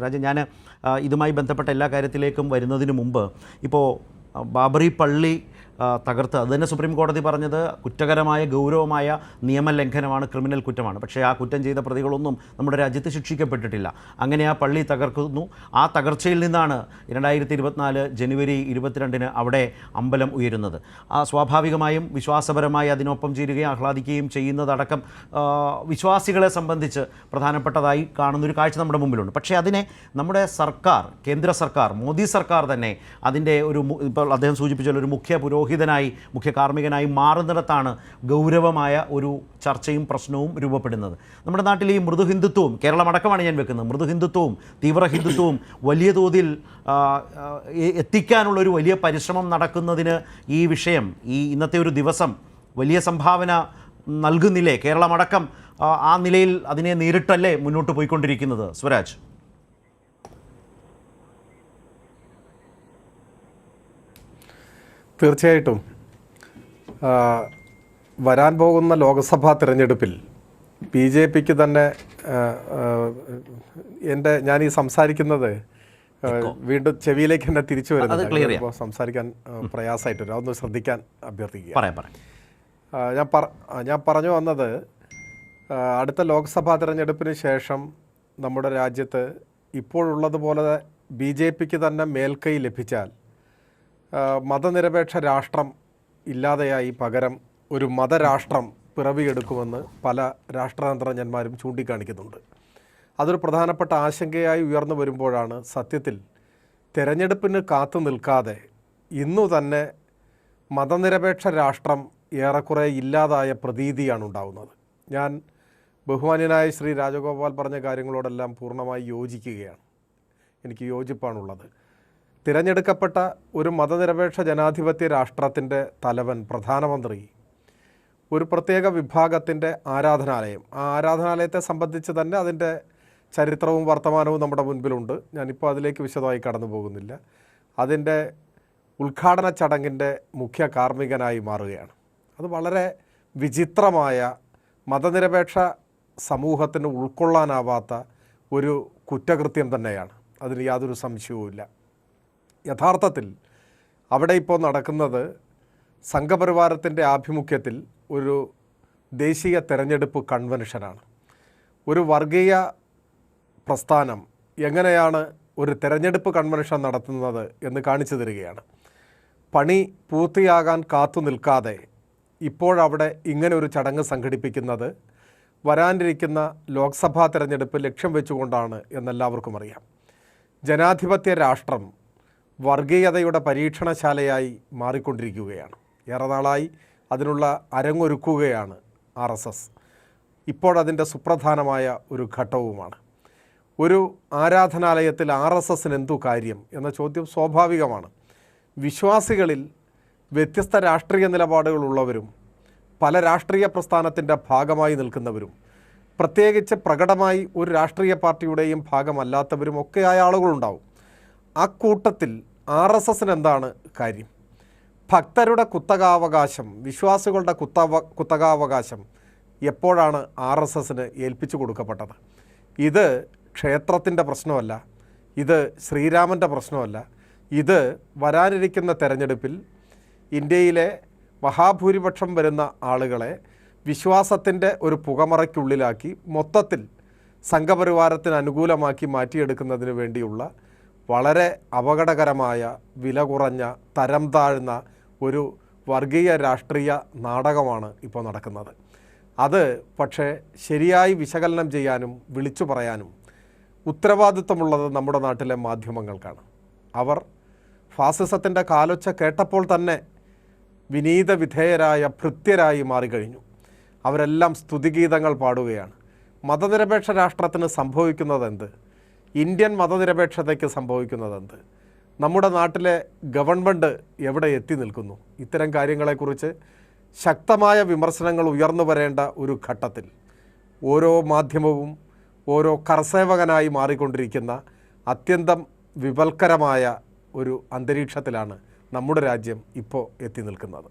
രാജൻ ഞാൻ ഇതുമായി ബന്ധപ്പെട്ട എല്ലാ കാര്യത്തിലേക്കും വരുന്നതിന് മുമ്പ് ഇപ്പോൾ ബാബറി പള്ളി തകർത്ത്. അത് തന്നെ സുപ്രീം കോടതി പറഞ്ഞത് കുറ്റകരമായ ഗൗരവമായ നിയമലംഘനമാണ് ക്രിമിനൽ കുറ്റമാണ്. പക്ഷേ ആ കുറ്റം ചെയ്ത പ്രതികളൊന്നും നമ്മുടെ രാജ്യത്ത് ശിക്ഷിക്കപ്പെട്ടിട്ടില്ല. അങ്ങനെ ആ പള്ളി തകർക്കുന്നു. ആ തകർച്ചയിൽ നിന്നാണ് രണ്ടായിരത്തി ഇരുപത്തിനാല് ജനുവരി ഇരുപത്തിരണ്ടിന് അവിടെ അമ്പലം ഉയരുന്നത്. ആ സ്വാഭാവികമായും വിശ്വാസപരമായി അതിനൊപ്പം ചേരുകയും ആഹ്ലാദിക്കുകയും ചെയ്യുന്നതടക്കം വിശ്വാസികളെ സംബന്ധിച്ച് പ്രധാനപ്പെട്ടതായി കാണുന്നൊരു കാഴ്ച നമ്മുടെ മുമ്പിലുണ്ട്. പക്ഷേ അതിനെ നമ്മുടെ സർക്കാർ കേന്ദ്ര സർക്കാർ മോദി സർക്കാർ തന്നെ അതിന്റെ ഒരു ഇപ്പോൾ അദ്ദേഹം സൂചിപ്പിച്ച പോലെ ഒരു മുഖ്യ പുരോഹിതനായി മുഖ്യ കാർമ്മികനായി മാറുന്നിടത്താണ് ഗൗരവമായ ഒരു ചർച്ചയും പ്രശ്നവും രൂപപ്പെടുന്നത്. നമ്മുടെ നാട്ടിൽ ഈ മൃദു ഹിന്ദുത്വവും കേരളമടക്കമാണ് ഞാൻ വെക്കുന്നത് മൃദു ഹിന്ദുത്വവും തീവ്ര ഹിന്ദുത്വവും വലിയ തോതിൽ എത്തിക്കാനുള്ള ഒരു വലിയ പരിശ്രമം നടക്കുന്നതിന് ഈ വിഷയം ഈ ഇന്നത്തെ ഒരു ദിവസം വലിയ സംഭാവന നൽകുന്നില്ലേ? കേരളമടക്കം ആ നിലയിൽ അതിനെ നേരിട്ടല്ലേ മുന്നോട്ട് പോയിക്കൊണ്ടിരിക്കുന്നത്? സ്വരാജ്. തീർച്ചയായിട്ടും. വരാൻ പോകുന്ന ലോക്സഭാ തിരഞ്ഞെടുപ്പിൽ ബി ജെ പിക്ക് തന്നെ എന്റെ ഞാൻ ഈ സംസാരിക്കുന്നത് വീണ്ടും ചെവിയിലേക്ക് തന്നെ തിരിച്ചു വരുന്ന വരുന്നത് സംസാരിക്കാൻ പ്രയാസമായിട്ട് വരും അതൊന്ന് ശ്രദ്ധിക്കാൻ അഭ്യർത്ഥിക്കുക. ഞാൻ പറ ഞാൻ പറഞ്ഞു വന്നത് അടുത്ത ലോക്സഭാ തിരഞ്ഞെടുപ്പിന് ശേഷം നമ്മുടെ രാജ്യത്ത് ഇപ്പോഴുള്ളതുപോലെ ബി ജെ പിക്ക് തന്നെ മേൽക്കൈ ലഭിച്ചാൽ മതനിരപേക്ഷ രാഷ്ട്രം ഇല്ലാതെയായി പകരം ഒരു മതരാഷ്ട്രം പിറവിയെടുക്കുമെന്ന് പല രാഷ്ട്രതന്ത്രജ്ഞന്മാരും ചൂണ്ടിക്കാണിക്കുന്നുണ്ട്. അതൊരു പ്രധാനപ്പെട്ട ആശങ്കയായി ഉയർന്നു വരുമ്പോഴാണ് സത്യത്തിൽ തെരഞ്ഞെടുപ്പിന് കാത്തു നിൽക്കാതെ ഇന്നു തന്നെ മതനിരപേക്ഷ രാഷ്ട്രം ഏറെക്കുറെ ഇല്ലാതായ പ്രതീതിയാണ് ഉണ്ടാവുന്നത്. ഞാൻ ബഹുമാന്യനായ ശ്രീ രാജഗോപാൽ പറഞ്ഞ കാര്യങ്ങളോടെല്ലാം പൂർണമായി യോജിക്കുകയാണ്. എനിക്ക് യോജിപ്പാണുള്ളത്. തിരഞ്ഞെടുക്കപ്പെട്ട ഒരു മതനിരപേക്ഷ ജനാധിപത്യ രാഷ്ട്രത്തിന്റെ തലവൻ പ്രധാനമന്ത്രി ഒരു പ്രത്യേക വിഭാഗത്തിന്റെ ആരാധനാലയം. ആ ആരാധനാലയത്തെ സംബന്ധിച്ച് തന്നെ അതിന്റെ ചരിത്രവും വർത്തമാനവും നമ്മുടെ മുൻപിലുണ്ട്. ഞാനിപ്പോൾ അതിലേക്ക് വിശദമായി കടന്നു പോകുന്നില്ല. അതിന്റെ ഉദ്ഘാടന ചടങ്ങിന്റെ മുഖ്യ കാർമ്മികനായി മാറുകയാണ്. അത് വളരെ വിചിത്രമായ മതനിരപേക്ഷ സമൂഹത്തിന് ഉൾക്കൊള്ളാനാവാത്ത ഒരു കുറ്റകൃത്യം തന്നെയാണ്. അതിന് യാതൊരു സംശയവുമില്ല. യഥാർത്ഥത്തിൽ അവിടെ ഇപ്പോൾ നടക്കുന്നത് സംഘപരിവാരത്തിന്റെ ആഭിമുഖ്യത്തിൽ ഒരു ദേശീയ തെരഞ്ഞെടുപ്പ് കൺവെൻഷനാണ്. ഒരു വർഗീയ പ്രസ്ഥാനം എങ്ങനെയാണ് ഒരു തെരഞ്ഞെടുപ്പ് കൺവെൻഷൻ നടത്തുന്നത് എന്ന് കാണിച്ചു തരികയാണ്. പണി പൂർത്തിയാകാൻ കാത്തു നിൽക്കാതെ ഇപ്പോഴവിടെ ഇങ്ങനെ ഒരു ചടങ്ങ് സംഘടിപ്പിക്കുന്നത് വരാനിരിക്കുന്ന ലോക്സഭാ തെരഞ്ഞെടുപ്പ് ലക്ഷ്യം വെച്ചുകൊണ്ടാണ് എന്നെല്ലാവർക്കും അറിയാം. ജനാധിപത്യ രാഷ്ട്രം വർഗീയതയുടെ പരീക്ഷണശാലയായി മാറിക്കൊണ്ടിരിക്കുകയാണ്. ഏറെ നാളായി അതിനുള്ള അരങ്ങൊരുക്കുകയാണ് ആർ എസ് എസ്. ഇപ്പോഴതിന്റെ സുപ്രധാനമായ ഒരു ഘട്ടവുമാണ്. ഒരു ആരാധനാലയത്തിൽ ആർ എസ് എസിന് എന്തു കാര്യം എന്ന ചോദ്യം സ്വാഭാവികമാണ്. വിശ്വാസികളിൽ വ്യത്യസ്ത രാഷ്ട്രീയ നിലപാടുകളുള്ളവരും പല രാഷ്ട്രീയ പ്രസ്ഥാനത്തിന്റെ ഭാഗമായി നിൽക്കുന്നവരും പ്രത്യേകിച്ച് പ്രകടമായി ഒരു രാഷ്ട്രീയ പാർട്ടിയുടെയും ഭാഗമല്ലാത്തവരും ഒക്കെയായ ആളുകളുണ്ടാവും. ആ കൂട്ടത്തിൽ ആർ എസ് എസിന് എന്താണ് കാര്യം? ഭക്തരുടെ കുത്തകാവകാശം വിശ്വാസികളുടെ കുത്തവ കുത്തകാവകാശം എപ്പോഴാണ് ആർ എസ് എസിന് ഏൽപ്പിച്ചു കൊടുക്കപ്പെട്ടത്? ഇത് ക്ഷേത്രത്തിന്റെ പ്രശ്നമല്ല ഇത് ശ്രീരാമന്റെ പ്രശ്നമല്ല ഇത് വരാനിരിക്കുന്ന തെരഞ്ഞെടുപ്പിൽ ഇന്ത്യയിലെ മഹാഭൂരിപക്ഷം വരുന്ന ആളുകളെ വിശ്വാസത്തിന്റെ ഒരു പുകമറയ്ക്കുള്ളിലാക്കി മൊത്തത്തിൽ സംഘപരിവാരത്തിന് അനുകൂലമാക്കി മാറ്റിയെടുക്കുന്നതിന് വേണ്ടിയുള്ള വളരെ അപകടകരമായ വില കുറഞ്ഞ തരം താഴ്ന്ന ഒരു വർഗീയ രാഷ്ട്രീയ നാടകമാണ് ഇപ്പോൾ നടക്കുന്നത്. അത് പക്ഷേ ശരിയായി വിശകലനം ചെയ്യാനും വിളിച്ചു പറയാനും ഉത്തരവാദിത്വമുള്ളത് നമ്മുടെ നാട്ടിലെ മാധ്യമങ്ങൾക്കാണ്. അവർ ഫാസിസത്തിന്റെ കാലൊച്ച കേട്ടപ്പോൾ തന്നെ വിനീത വിധേയരായ ഭൃത്യരായി മാറിക്കഴിഞ്ഞു. അവരെല്ലാം സ്തുതിഗീതങ്ങൾ പാടുകയാണ്. മതനിരപേക്ഷ രാഷ്ട്രത്തിന് സംഭവിക്കുന്നത് എന്ത് ഇന്ത്യൻ മതനിരപേക്ഷതയ്ക്ക് സംഭവിക്കുന്നത് എന്ത് നമ്മുടെ നാട്ടിലെ ഗവൺമെന്റ് എവിടെ എത്തി നിൽക്കുന്നു? ഇത്തരം കാര്യങ്ങളെക്കുറിച്ച് ശക്തമായ വിമർശനങ്ങൾ ഉയർന്നു വരേണ്ട ഒരു ഘട്ടത്തിൽ ഓരോ മാധ്യമവും ഓരോ കർസേവകനായി മാറിക്കൊണ്ടിരിക്കുന്ന അത്യന്തം വിപൽക്കരമായ ഒരു അന്തരീക്ഷത്തിലാണ് നമ്മുടെ രാജ്യം ഇപ്പോൾ എത്തി നിൽക്കുന്നത്.